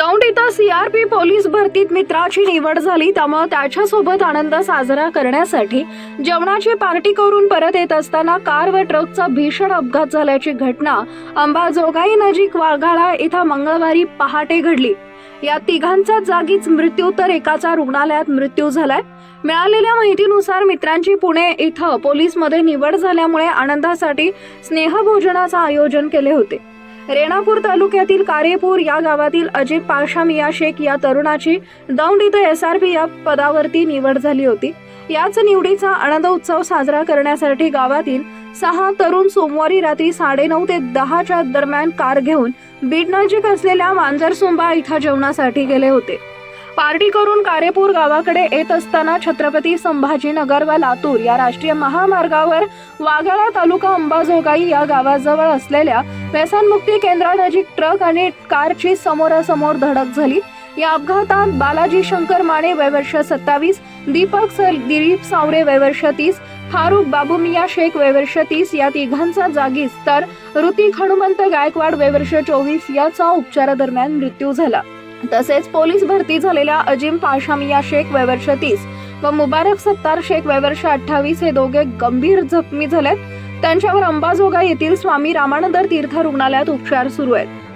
दौंड इथं CRP police भरतीत मित्राची निवड झाली त्यामुळे त्याच्यासोबत आनंद साजरा करण्यासाठी जेवणाची पार्टी करून परत येत असताना कार व ट्रकचा भीषण अपघात झाल्याची घटना अंबाजोगाई नजीक वाघाळा इथं मंगळवारी पहाटे घडली. या तिघांचा जागीच मृत्यू तर एकाचा रुग्णालयात मृत्यू झालाय. मिळालेल्या माहितीनुसार मित्रांची पुणे इथं पोलीसमध्ये निवड झाल्यामुळे आनंदासाठी स्नेहभोजनाचं आयोजन केले होते. रेणापूर तालुक्यातील कारेपूर या गावातील अजित पाशा मिया शेख या तरुणाची दौंड इथं एस आर पी या पदावरती निवड झाली होती. याच निवडीचा आनंद उत्सव साजरा करण्यासाठी गावातील सहा तरुण सोमवारी रात्री साडेनऊ ते दहाच्या दरम्यान कार घेऊन बीड नजीक असलेल्या मांजरसुंबा इथं जेवणासाठी गेले होते. पार्टी करून कारेपूर गावाकडे येत असताना छत्रपती संभाजीनगर व लातूर या राष्ट्रीय महामार्गावर वाघाळा तालुका अंबाजोगाई या गावाजवळ असलेल्या व्यसनमुक्ती केंद्रानजीक ट्रक आणि कारची समोरासमोर धडक झाली. या अपघातात बालाजी शंकर माने वयवर्ष सत्तावीस दीपक सर दिलीप सावरे वयवर्ष तीस फारुख बाबुमिया शेख वयवर्ष तीस या तिघांचा जागीच तर ऋतिक हनुमंत गायकवाड वयवर्ष चोवीस याचा उपचारादरम्यान मृत्यू झाला. तसेच पोलीस भरती झालेल्या अजिम पाशामिया शेख वयवर्ष तीस व मुबारक सत्तार शेख वयवर्ष अठ्ठावीस हे दोघे गंभीर जखमी झालेत. त्यांच्यावर अंबाजोगाई येथील स्वामी रामानंद तीर्थ रुग्णालयात उपचार सुरू आहेत.